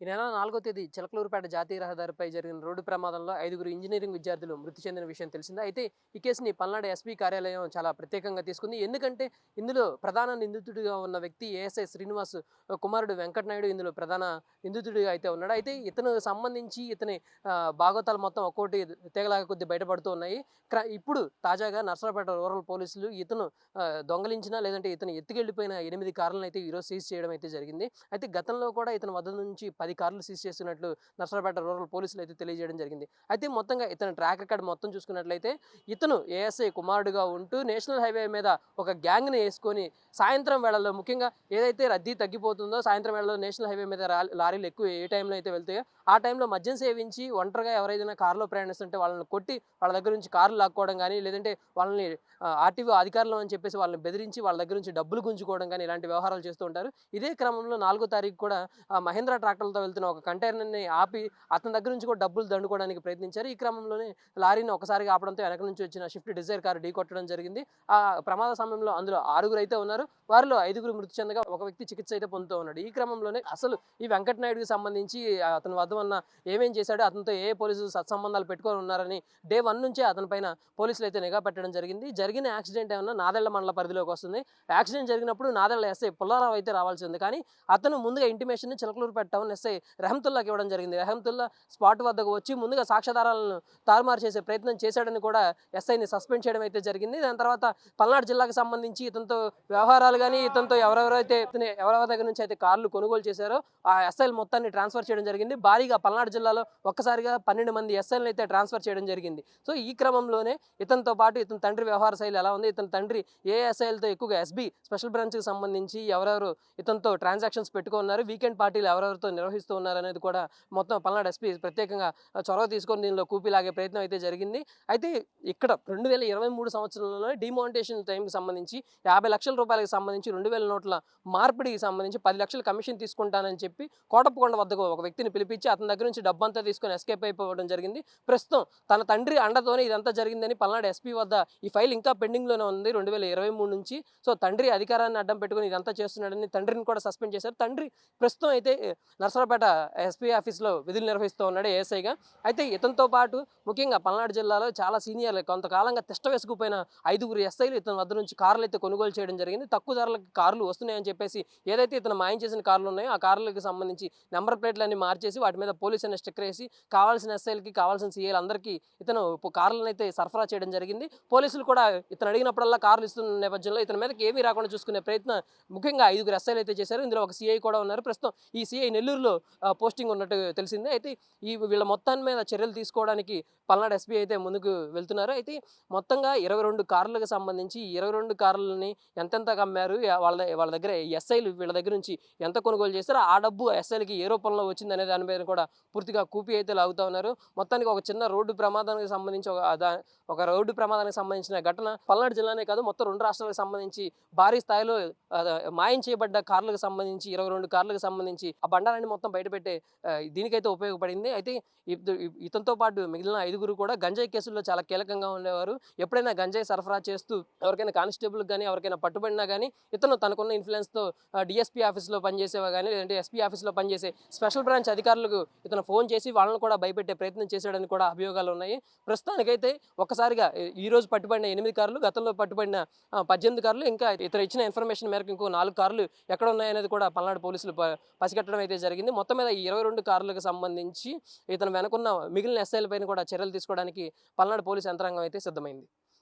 ఈ నెల నాలుగో తేదీ చిలకలూరుపేట జాతీయ రహదారిపై జరిగిన రోడ్డు ప్రమాదంలో ఐదుగురు ఇంజనీరింగ్ విద్యార్థులు మృతి చెందిన విషయం తెలిసిందే. అయితే ఈ కేసుని పల్నాడు ఎస్పీ కార్యాలయం చాలా ప్రత్యేకంగా తీసుకుంది. ఎందుకంటే ఇందులో ప్రధాన నిందితుడిగా ఉన్న వ్యక్తి ఏఎస్ఐ శ్రీనివాస్ కుమారుడు వెంకటనాయుడు ఇందులో ప్రధాన నిందితుడిగా అయితే ఉన్నాడు. అయితే ఇతను సంబంధించి ఇతని ఆ, భాగోతాలు మొత్తం ఒక్కోటి తెగలాగా కొద్ది బయటపడుతూ ఉన్నాయి. ఇప్పుడు తాజాగా నర్సరాపేట రూరల్ పోలీసులు ఇతను దొంగలించిన లేదంటే ఇతను ఎత్తుకెళ్ళిపోయిన ఎనిమిది కార్లను అయితే ఈరోజు సీజ్ చేయడం అయితే జరిగింది. అయితే గతంలో కూడా ఇతని వద్ద నుంచి అధికారులు సీజ్ చేస్తున్నట్లు నర్సరాపేట రూరల్ పోలీసులు అయితే తెలియజేయడం జరిగింది. అయితే మొత్తంగా ఇతని ట్రాక్ రికార్డ్ మొత్తం చూసుకున్నట్లయితే ఇతను ఏఎస్ఐ కుమారుడుగా ఉంటూ నేషనల్ హైవే మీద ఒక గ్యాంగ్ని వేసుకొని సాయంత్రం వేళల్లో ముఖ్యంగా ఏదైతే రద్దీ తగ్గిపోతుందో సాయంత్రం వేళలో నేషనల్ హైవే మీద లారీలు ఎక్కువ ఏ టైంలో అయితే వెళ్తాయో ఆ టైంలో మద్యం సేవించి ఒంటరిగా ఎవరైనా కారులో ప్రయాణిస్తుంటే వాళ్ళని కొట్టి వాళ్ళ దగ్గర నుంచి కార్లు లాక్కోవడం కానీ లేదంటే వాళ్ళని ఆర్టీఓ అధికారులు అని చెప్పేసి వాళ్ళని బెదిరించి వాళ్ళ దగ్గర నుంచి డబ్బులు గుంజుకోవడం కానీ ఇలాంటి వ్యవహారాలు చేస్తూ ఉంటారు. ఇదే క్రమంలో నాలుగో తారీఖు కూడా ఆ మహేంద్ర ట్రాక్టర్లతో వెళ్తున్న ఒక కంటైనర్ని ఆపి అతని దగ్గర నుంచి కూడా డబ్బులు దండుకోవడానికి ప్రయత్నించారు. ఈ క్రమంలోనే లారీని ఒకసారిగా ఆపడంతో వెనక నుంచి వచ్చిన షిఫ్ట్ డిజైర్ కారు ఢీకొట్టడం జరిగింది. ఆ ప్రమాద సమయంలో అందులో ఆరుగురు అయితే ఉన్నారు. వారిలో ఐదుగురు మృతి చెందగా ఒక వ్యక్తి చికిత్స అయితే పొందుతూ ఉన్నాడు. ఈ క్రమంలోనే అసలు ఈ వెంకటనాయుడికి సంబంధించి అతని వద్ద ఉన్న ఏమేం చేశాడో అతనితో ఏ పోలీసులు సత్సంబంధాలు పెట్టుకొని ఉన్నారని డే వన్ నుంచే అతనిపైన పోలీసులు అయితే నిఘా పెట్టడం జరిగింది. జరిగిన యాక్సిడెంట్ ఏమన్నా నాదెళ్ళ మండల పరిధిలోకి వస్తుంది. యాక్సిడెంట్ జరిగినప్పుడు నాదెళ్ళ ఎస్ఐ పుల్లారావు అయితే రావాల్సి ఉంది కానీ అతను ముందుగా ఇంటిమేషన్ చిలకలూరుపేట టౌన్ ఎస్ఐ రెహంతుల్లాకి ఇవ్వడం జరిగింది. రెహంతుల్లా స్పాట్ వద్దకు వచ్చి ముందుగా సాక్ష్యాధారాలను తారుమారు చేసే ప్రయత్నం చేశాడని కూడా ఎస్ఐని సస్పెండ్ చేయడం అయితే జరిగింది. దాని తర్వాత పల్నాడు జిల్లాకు సంబంధించి ఇతనితో వ్యవహారాలు కానీ ఇతనితో ఎవరెవరైతే ఎవరెవరి దగ్గర నుంచి అయితే కార్లు కొనుగోలు చేశారో ఆ ఎస్ఐలు మొత్తాన్ని ట్రాన్స్ఫర్ చేయడం జరిగింది. భారీగా పల్నాడు జిల్లాలో ఒక్కసారిగా పన్నెండు మంది ఎస్ఐలను అయితే ట్రాన్స్ఫర్ చేయడం జరిగింది. సో ఈ క్రమంలోనే ఇతనితో పాటు ఇతని తండ్రి వ్యవహార శైలి ఎలా ఉంది? ఇతని తండ్రి ఏ ఎస్ఐలతో ఎక్కువగా ఎస్బీ స్పెషల్ బ్రాంచ్కి సంబంధించి ఎవరెవరు ఇతనితో ట్రాన్సాక్షన్స్ పెట్టుకున్నారు వీకెండ్ పార్టీలు ఎవరెవరితో నిర్వహిస్తూ ఉన్నారు అనేది కూడా మొత్తం పల్నాడు ఎస్పీ ప్రత్యేకంగా చొరవ తీసుకొని దీనిలో కూపిలాగే ప్రయత్నం అయితే జరిగింది. అయితే ఇక్కడ రెండు వేల ఇరవై మూడు సంవత్సరంలోనే డిమానిటేషన్ టైంకి సంబంధించి యాభై లక్షల రూపాయలకు సంబంధించి రెండు వేల నోట్ల మార్పిడికి సంబంధించి పది లక్షల కమిషన్ తీసుకుంటానని చెప్పి కోటప్పకొండ వద్దకు ఒక వ్యక్తిని పిలిపించి అతని దగ్గర నుంచి డబ్బంతా తీసుకొని ఎస్కేప్ అయిపోవడం జరిగింది. ప్రస్తుతం తన తండ్రి అండతోనే ఇదంతా జరిగిందని పల్నాడు ఎస్పీ వద్ద ఈ ఫైల్ ఇంకా పెండింగ్లోనే ఉంది. రెండు వేల ఇరవై మూడు నుంచి సో తండ్రి అధికారాన్ని అడ్డం పెట్టుకుని ఇదంతా చేస్తున్నాడని తండ్రిని కూడా సస్పెండ్ చేశారు. తండ్రి ప్రస్తుతం అయితే నర్సరాపేట ఎస్పీ ఆఫీస్లో విధులు నిర్వహిస్తూ ఉన్నాడు ఏఎస్ఐగా అయితే ఇతనితో పాటు ముఖ్యంగా పల్నాడు జిల్లాలో చాలా సీనియర్లు కొంతకాలంగా తిష్ట వేసుకుపోయిన ఐదుగురు ఎస్ఐలు ఇతని వద్ద నుంచి కార్లు అయితే కొనుగోలు చేయడం జరిగింది. తక్కువ ధరలకు కార్లు వస్తున్నాయని చెప్పేసి ఏదైతే ఇతను మాయం చేసిన కార్లు ఉన్నాయో ఆ కార్లకు సంబంధించి నెంబర్ ప్లేట్లన్నీ మార్చేసి వాటి మీద పోలీస్ అనే స్టిక్కర్ వేసి కావాల్సిన ఎస్ఐలకి కావాల్సిన సీఏలు అందరికీ ఇతను కార్లను అయితే సరఫరా చేయడం జరిగింది. పోలీసులు కూడా ఇతను అడిగినప్పుడల్లా కార్లు ఇస్తున్న నేపథ్యంలో ఇతని మీదకి ఏమీ రాకుండా చూసుకునే ప్రయత్నం ముఖ్యంగా ఐదుగురు ఎస్ఐలు అయితే చేశారు. ఇందులో ఒక సీఐ కూడా ఉన్నారు. ప్రస్తుతం ఈ సీఐ నెల్లూరులో పోస్టింగ్ ఉన్నట్టు తెలిసిందే. అయితే ఈ వీళ్ళ మొత్తాన్ని మీద చర్యలు తీసుకోవడానికి పల్నాడు ఎస్పీ అయితే ముందుకు వెళ్తున్నారు. అయితే మొత్తంగా ఇరవై రెండు కార్లకు సంబంధించి ఇరవై రెండు కార్లని ఎంతెంత కమ్మారు? వాళ్ళ వాళ్ళ దగ్గర ఎస్ఐలు వీళ్ళ దగ్గర నుంచి ఎంత కొనుగోలు చేస్తారో ఆ డబ్బు ఎస్ఐలకి ఏ రూపంలో వచ్చింది అనే దాని మీద కూడా పూర్తిగా కూపి అయితే లాగుతూ ఉన్నారు. మొత్తానికి ఒక చిన్న రోడ్డు ప్రమాదానికి సంబంధించి ఒక ఒక రోడ్డు ప్రమాదానికి సంబంధించిన ఘటన పల్నాడు జిల్లానే కాదు మొత్తం రెండు రాష్ట్రాలకు సంబంధించి భారీ స్థాయిలో మాయం చేయబడ్డ కార్లకు సంబంధించి ఇరవై రెండు కార్లకు సంబంధించి ఆ బండారాన్ని మొత్తం బయటపెట్టే దీనికైతే ఉపయోగపడింది. అయితే ఇత- ఇతనితో పాటు మిగిలిన ఐదుగురు కూడా గంజాయి కేసుల్లో చాలా కీలకంగా ఉండేవారు. ఎప్పుడైనా గంజాయి సరఫరా చేస్తూ ఎవరికైనా కానిస్టేబుల్ కానీ ఎవరికైనా పట్టుబడినా కానీ ఇతను తనకున్న ఇన్ఫ్లుయెన్స్తో డిఎస్పీ ఆఫీస్లో పనిచేసేవా కానీ లేదంటే ఎస్పీ ఆఫీస్లో పనిచేసే స్పెషల్ బ్రాంచ్ అధికారులకు ఇతను ఫోన్ చేసి వాళ్ళని కూడా భయపెట్టే ప్రయత్నం చేశాడని కూడా అభియోగాలు ఉన్నాయి. ప్రస్తుతానికైతే ఒక్కసారిగా ఈ- రోజు పట్టుబడిన ఎనిమిది కార్లు గతంలో పట్టుబడిన పద్దెనిమిది కార్లు ఇంకా ఇతను ఇచ్చిన ఇన్ఫర్మేషన్ మేరకు ఇంకో నాలుగు కార్లు ఎక్కడ ఉన్నాయనేది కూడా పల్నాడు పోలీసులు పసిగట్టడం అయితే జరిగింది. మొత్తం మీద ఈ ఇరవై రెండు కార్లకు సంబంధించి ఇతను వెనుకున్న మిగిలిన ఎస్ఐలపైన కూడా చర్యలు తీసుకోవడానికి పల్నాడు పోలీసు యంత్రాంగం అయితే సిద్ధమైంది.